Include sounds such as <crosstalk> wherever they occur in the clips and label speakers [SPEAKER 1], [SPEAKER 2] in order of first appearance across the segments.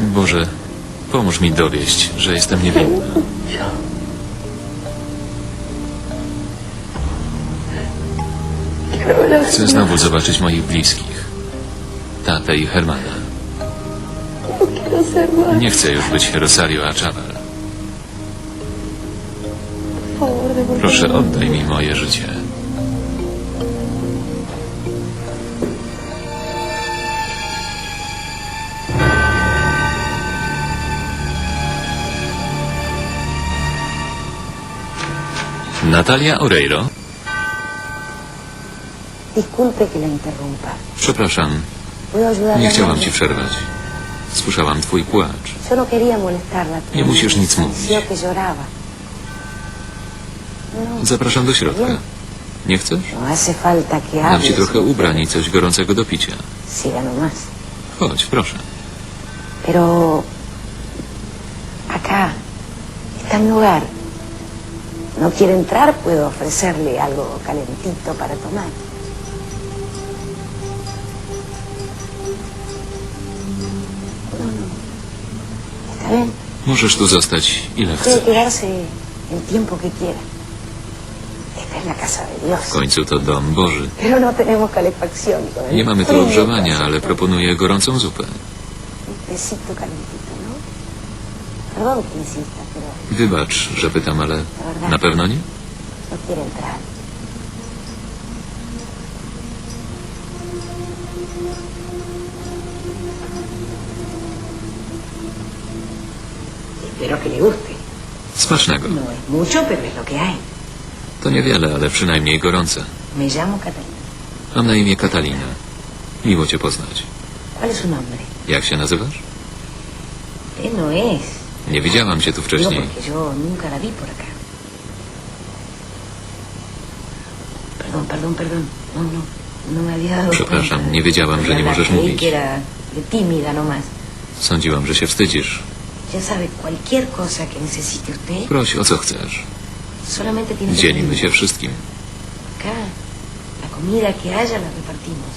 [SPEAKER 1] Boże, pomóż mi dowieść, że jestem niewinna. Chcę znowu zobaczyć moich bliskich. Tatę i Hermana. Nie chcę już być Rosario Achaval. Proszę, oddaj mi moje życie. Natalia Oreiro? Przepraszam, nie chciałam ci przerwać. Słyszałam twój płacz.
[SPEAKER 2] No
[SPEAKER 1] Nie musisz nic mówić.
[SPEAKER 2] No,
[SPEAKER 1] Zapraszam do środka. Nie chcesz?
[SPEAKER 2] no que
[SPEAKER 1] Dam ci trochę ubrań i coś gorącego do picia. Chodź, proszę.
[SPEAKER 2] Pero acá está mi hogar. No quiere entrar, puedo ofrecerle algo calentito para tomar. No, no. Está bien.
[SPEAKER 1] Możesz tu zostać ile
[SPEAKER 2] Puede
[SPEAKER 1] chcesz.
[SPEAKER 2] quedarse el tiempo que quiera. Esta es la casa de
[SPEAKER 1] W
[SPEAKER 2] Dios.
[SPEAKER 1] końcu to dom Boży.
[SPEAKER 2] Pero no tenemos calefacción. el
[SPEAKER 1] Nie mamy tu
[SPEAKER 2] frío
[SPEAKER 1] ogrzewania, ale proponuję gorącą zupę.
[SPEAKER 2] Un tecito calentito, ¿no? Perdón que insista,
[SPEAKER 1] Wybacz, że pytam, ale na pewno nie?
[SPEAKER 2] Espero que le guste.
[SPEAKER 1] Smacznego.
[SPEAKER 2] No es mucho, pero es lo que hay.
[SPEAKER 1] To niewiele, ale przynajmniej gorące.
[SPEAKER 2] Me llamo Catalina.
[SPEAKER 1] Mam na imię Katalina. Miło cię poznać.
[SPEAKER 2] ¿Cuál es su nombre?
[SPEAKER 1] Jak się nazywasz?
[SPEAKER 2] Usted no es.
[SPEAKER 1] Nie widziałam cię tu wcześniej.
[SPEAKER 2] porque yo nunca la vi por acá. Perdón, perdón, perdón. No, no. No me había dado
[SPEAKER 1] Przepraszam,
[SPEAKER 2] cuenta.
[SPEAKER 1] nie wiedziałam, że nie możesz
[SPEAKER 2] Creí
[SPEAKER 1] mówić.
[SPEAKER 2] que era de tímida nomás.
[SPEAKER 1] Sądziłam, że się wstydzisz.
[SPEAKER 2] Ya sabe, cualquier cosa que necesite usted,
[SPEAKER 1] Proś o co chcesz.
[SPEAKER 2] solamente tiene que
[SPEAKER 1] Dzielimy się wszystkim.
[SPEAKER 2] Acá, la comida que haya la repartimos.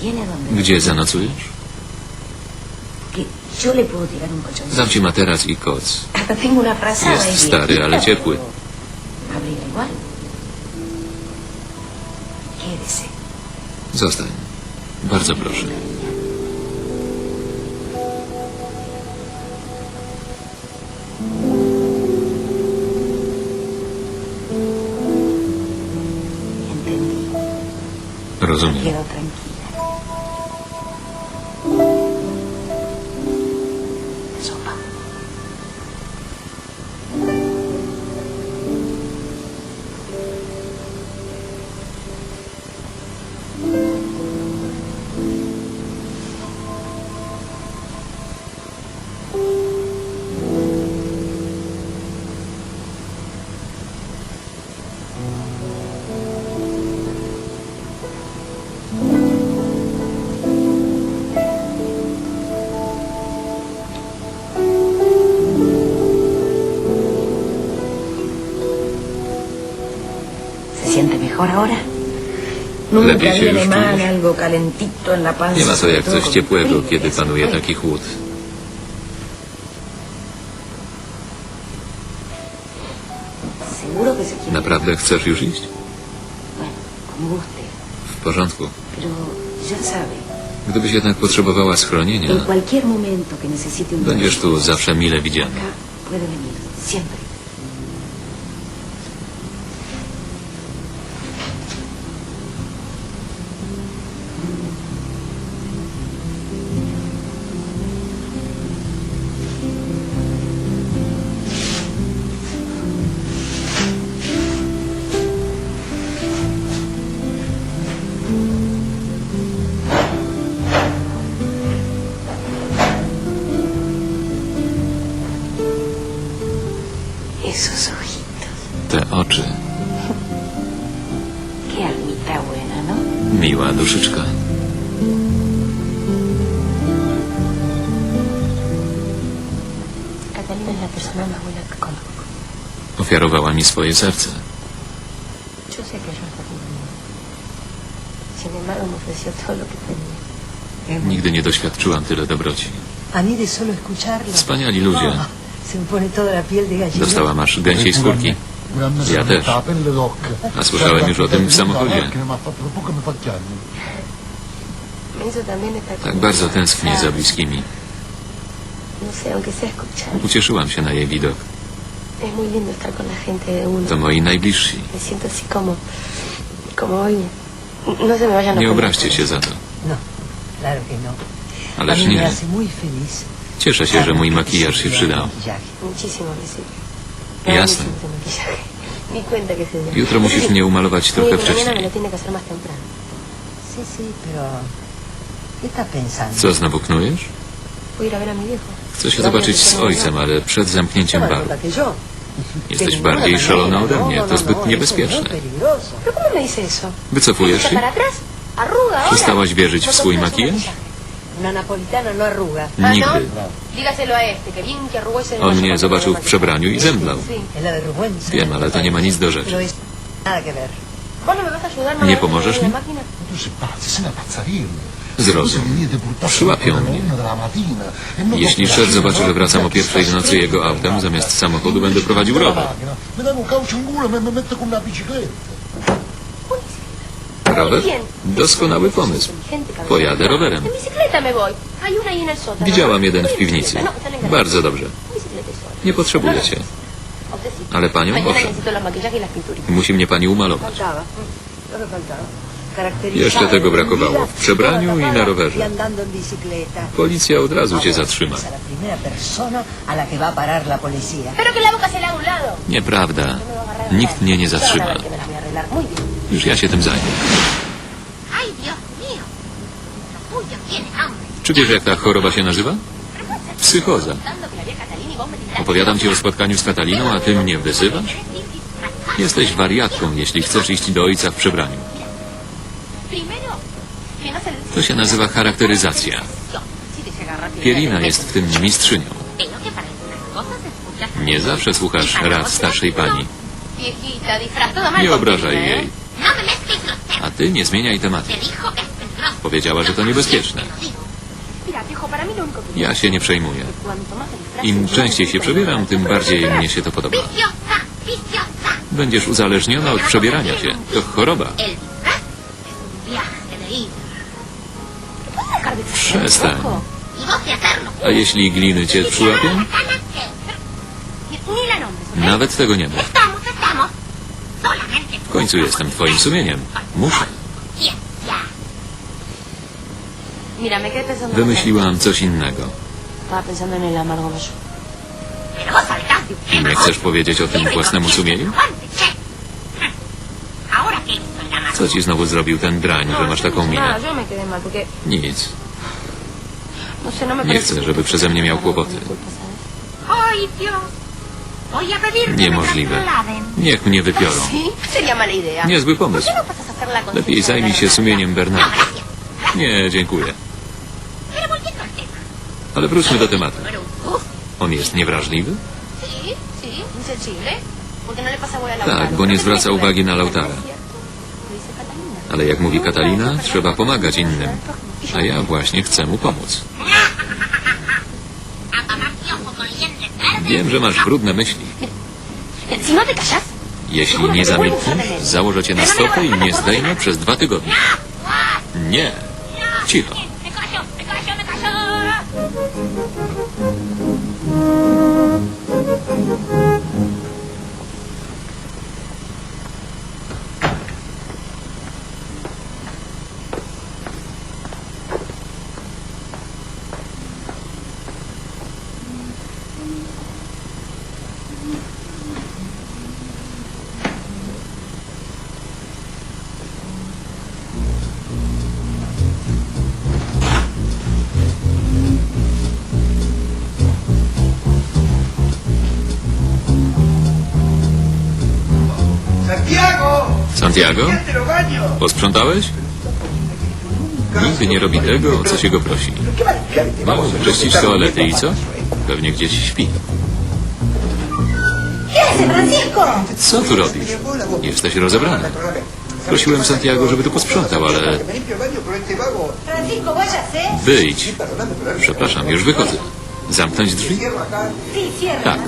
[SPEAKER 2] ¿Tiene donde?
[SPEAKER 1] Gdzie zanocujesz?
[SPEAKER 2] Que yo le puedo tirar un colchoncito.
[SPEAKER 1] Dam ci materac i koc. Jest stary, ale ciepły. Zostań. Bardzo proszę. Rozumiem.
[SPEAKER 2] Mejor ahora? Nunca
[SPEAKER 1] Lepiej się
[SPEAKER 2] viene
[SPEAKER 1] już
[SPEAKER 2] mal
[SPEAKER 1] czujesz?
[SPEAKER 2] algo calentito en la panza.
[SPEAKER 1] Nie ma to jak
[SPEAKER 2] todo
[SPEAKER 1] coś
[SPEAKER 2] con
[SPEAKER 1] ciepłego,
[SPEAKER 2] frío,
[SPEAKER 1] kiedy panuje
[SPEAKER 2] fue.
[SPEAKER 1] taki chłód.
[SPEAKER 2] Seguro que se quiere.
[SPEAKER 1] Naprawdę chcesz już iść?
[SPEAKER 2] Bueno, como guste.
[SPEAKER 1] W porządku.
[SPEAKER 2] Pero ya sabe,
[SPEAKER 1] Gdybyś jednak potrzebowała schronienia,
[SPEAKER 2] en cualquier momento que necesite un
[SPEAKER 1] będziesz tu zawsze mile widziana.
[SPEAKER 2] Acá puede venir, siempre. Conozco.
[SPEAKER 1] Ofiarowała mi swoje serce.
[SPEAKER 2] Yo sé que yo es terrible. Sin
[SPEAKER 3] embargo, me ofreció todo lo que tenía.
[SPEAKER 1] Nigdy nie doświadczyłam tyle dobroci.
[SPEAKER 4] A mí de solo escucharlo.
[SPEAKER 1] Wspaniali ludzie.
[SPEAKER 4] Ah, se me pone toda la piel de gallina.
[SPEAKER 1] Dostałam aż gęsiej skórki. Ja też. A słyszałem już o tym w samochodzie.
[SPEAKER 3] Me hizo también estar
[SPEAKER 1] Tak bardzo tęsknię za bliskimi.
[SPEAKER 3] No sé, aunque sea escuchar.
[SPEAKER 1] Ucieszyłam się na jej widok.
[SPEAKER 3] Es muy lindo estar con la gente de uno.
[SPEAKER 1] To moi najbliżsi.
[SPEAKER 3] No
[SPEAKER 1] Nie obraźcie się za to.
[SPEAKER 4] No, no.
[SPEAKER 1] Ależ nie.
[SPEAKER 4] hace muy feliz.
[SPEAKER 1] Cieszę się, że mój makijaż się przydał. Jasne. <laughs> Jutro musisz mnie umalować trochę wcześniej. Co, znowu knujesz? Chcę się zobaczyć z ojcem, ale przed zamknięciem baru. Jesteś bardziej szalona ode mnie. To zbyt niebezpieczne. Wycofujesz
[SPEAKER 3] ¿Está
[SPEAKER 1] się? Przestałaś wierzyć w swój makijaż?
[SPEAKER 4] no
[SPEAKER 1] Nigdy.
[SPEAKER 3] ¿no?
[SPEAKER 1] On mnie zobaczył w przebraniu i zemdlał. Wiem, ale to nie ma nic do rzeczy.
[SPEAKER 4] Pero es nada que ver.
[SPEAKER 3] ¿Vos no?
[SPEAKER 1] Nie pomożesz mi? Zrozum. Przyłapią mnie. Jeśli szef zobaczy, że wracam o pierwszej w nocy jego autem, zamiast samochodu będę prowadził rower. Rower? Doskonały pomysł. Pojadę rowerem. Widziałam jeden w piwnicy. Bardzo dobrze. Nie potrzebuję cię. Ale panią. Musi mnie pani umalować. Jeszcze tego brakowało. W przebraniu i na rowerze. Policja od razu cię zatrzyma. Nieprawda. Nikt mnie nie zatrzyma. Już ja się tym zajmę. Czy wiesz, jak ta choroba się nazywa? Psychoza.
[SPEAKER 3] Y.
[SPEAKER 1] Opowiadam ci o spotkaniu z Kataliną, a ty mnie wyzywasz? Jesteś wariatką, jeśli chcesz iść do ojca w przebraniu. To się nazywa charakteryzacja. Pierina jest w tym mistrzynią. Nie zawsze słuchasz rad starszej pani. Nie obrażaj jej.
[SPEAKER 5] No.
[SPEAKER 1] A ty nie zmieniaj tematu. Powiedziała, że to niebezpieczne. Ja się nie przejmuję. Im częściej się przebieram, tym bardziej mnie się to podoba. Będziesz uzależniona od przebierania się. To choroba. Przestań. A jeśli gliny cię przyłapią? Nawet tego nie mów. W końcu jestem twoim sumieniem. Muszę. Wymyśliłam coś innego. Nie chcesz powiedzieć o tym własnemu sumieniu?
[SPEAKER 5] Ahora que hizo el amargo.
[SPEAKER 1] Co ci znowu zrobił ten drań, że masz taką minę?
[SPEAKER 3] Porque...
[SPEAKER 1] Nic.
[SPEAKER 3] No no
[SPEAKER 1] Nie chcę, żeby przeze mnie miał kłopoty. Niemożliwe. Niech mnie wypiorą. Niezły pomysł.
[SPEAKER 3] ¿Por qué no
[SPEAKER 1] Lepiej zajmij się sumieniem
[SPEAKER 5] No,
[SPEAKER 1] Bernarda. Nie, dziękuję. Ale wróćmy do tematu. On jest niewrażliwy?
[SPEAKER 3] No.
[SPEAKER 1] Tak, bo nie zwraca uwagi na Lautara. Ale jak mówi Katalina, trzeba pomagać innym. A ja właśnie chcę mu pomóc. Wiem, że masz brudne myśli. Jeśli nie zamilkniesz, założę cię na stopę i nie zdejmę przez dwa tygodnie. Nie. Cicho.
[SPEAKER 6] Santiago!
[SPEAKER 1] Posprzątałeś? Nigdy nie robi tego, o co się go prosi. Mało czyścić toalety i co? Pewnie gdzieś śpi. Co tu robisz? Jesteś rozebrany. Prosiłem Santiago, żeby tu posprzątał, ale wyjdź. Przepraszam, już wychodzę. Zamknąć drzwi? Tak.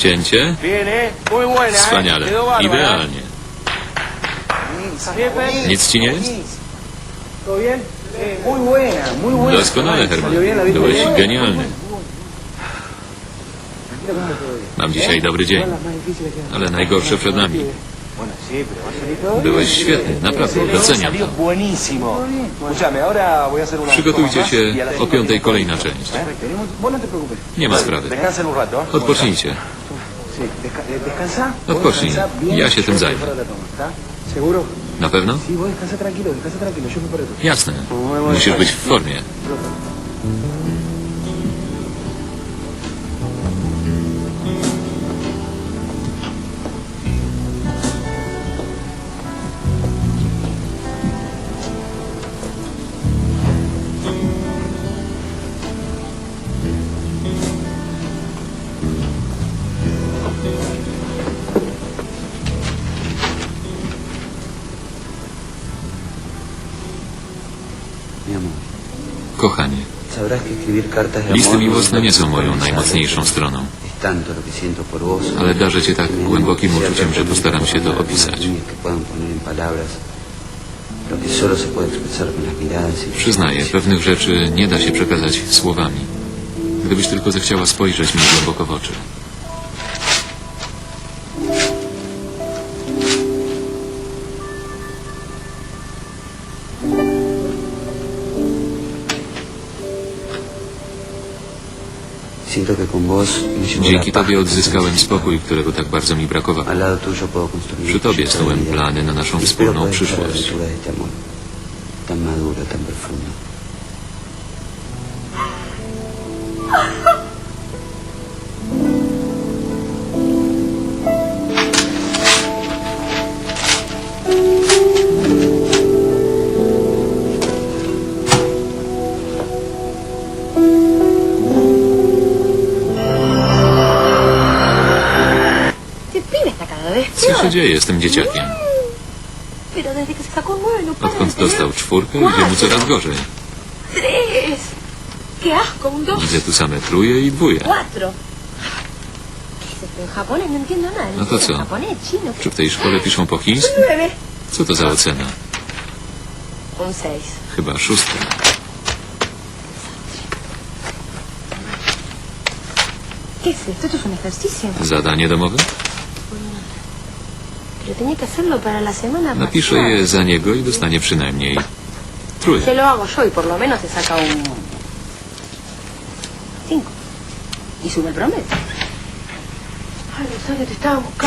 [SPEAKER 1] Cięcie?
[SPEAKER 7] viene, muy buena.
[SPEAKER 1] Wspaniale. Idealnie. Nic ci nie jest? Doskonale, Herman.
[SPEAKER 7] ¿Salió bien? ¿La viste
[SPEAKER 1] Byłeś genialny. Mam dzisiaj dobry dzień, ale najgorsze przed nami. Byłeś świetny, naprawdę, doceniam to. Przygotujcie się o piątej kolejna część. Nie ma sprawy. Odpocznijcie. Odpocznij. Ja się tym zajmę. Na pewno?
[SPEAKER 7] Sí, vos descansa tranquilo, descansa tranquilo, yo preparo todo.
[SPEAKER 1] Jasne. Musisz być w formie. Kochanie, listy miłosne nie są moją najmocniejszą stroną. Ale darzę cię tak głębokim uczuciem, że postaram się to opisać. Przyznaję, pewnych rzeczy nie da się przekazać słowami. Gdybyś tylko zechciała spojrzeć mi głęboko w oczy. Dzięki Tobie odzyskałem spokój, którego tak bardzo mi brakowało. Przy Tobie snułem plany na naszą wspólną przyszłość. Dzieje z tym dzieciakiem? Odkąd dostał czwórkę, idzie mu coraz gorzej. Widzę tu same truje i
[SPEAKER 3] japonés no
[SPEAKER 1] to co? Czy w tej szkole piszą po chińsku? Co to za ocena? Chyba szóstka. Zadanie domowe?
[SPEAKER 3] Pero tenía que hacerlo para la semana
[SPEAKER 1] Napiszę je za niego i dostanie przynajmniej truje.
[SPEAKER 3] Se lo hago yo y por lo menos se saca un... Cinco. Y sube el promedio.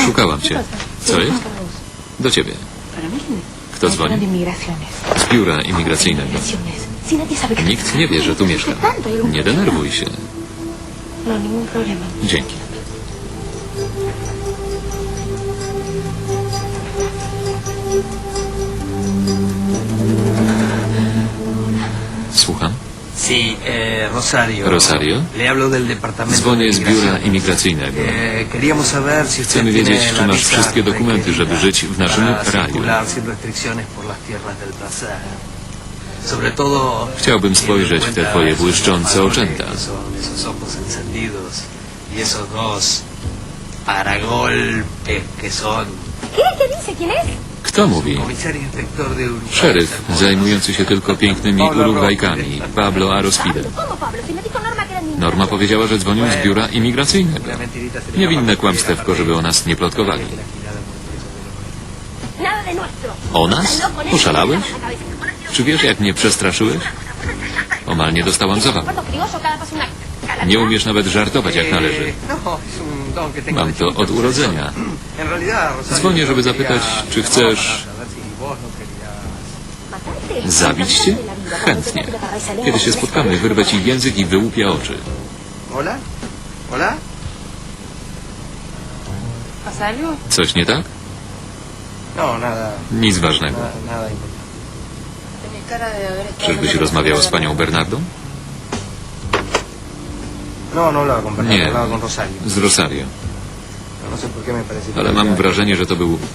[SPEAKER 1] Szukałam
[SPEAKER 3] ¿Qué
[SPEAKER 1] cię. Co jest? Do ciebie. Kto dzwoni? Z biura imigracyjnego. Nikt nie wie, że tu mieszkam. Nie denerwuj się.
[SPEAKER 3] No.
[SPEAKER 1] Dzięki.
[SPEAKER 8] Rosario.
[SPEAKER 1] Rosario.
[SPEAKER 8] Le hablo del departamento
[SPEAKER 1] Dzwonię
[SPEAKER 8] de
[SPEAKER 1] z biura imigracyjnego.
[SPEAKER 8] Eh, queríamos saber si usted
[SPEAKER 1] Chcemy
[SPEAKER 8] tiene
[SPEAKER 1] wiedzieć, czy masz wszystkie dokumenty, żeby żyć w naszym kraju. Chciałbym spojrzeć w te twoje błyszczące oczęta.
[SPEAKER 8] Que son encendidos y esos dos paragolpes que son...
[SPEAKER 3] ¿Qué? ¿Qué dice? ¿Quién es?
[SPEAKER 1] Kto mówi? Szeryf zajmujący się tylko pięknymi Urugwajkami, Pablo Arospide.
[SPEAKER 3] Norma
[SPEAKER 1] powiedziała, że dzwonił z biura imigracyjnego. Niewinne kłamstewko, żeby o nas nie plotkowali. O nas? Oszalałeś? Czy wiesz, jak mnie przestraszyłeś? Omal nie dostałam zawału. Nie umiesz nawet żartować jak należy. Mam to od urodzenia. Dzwonię, żeby zapytać, czy chcesz...
[SPEAKER 8] no.
[SPEAKER 1] Zabić cię? Chętnie. Kiedy się spotkamy, wyrwę ci język i wyłupię oczy. Coś nie tak?
[SPEAKER 7] No, nada,
[SPEAKER 1] Nic ważnego. Czyżbyś rozmawiał z panią Bernardą?
[SPEAKER 7] No, no hablaba con Bernardo,
[SPEAKER 1] Nie.
[SPEAKER 7] hablaba con Rosario.
[SPEAKER 1] Z Rosario. Ale mam wrażenie, że to był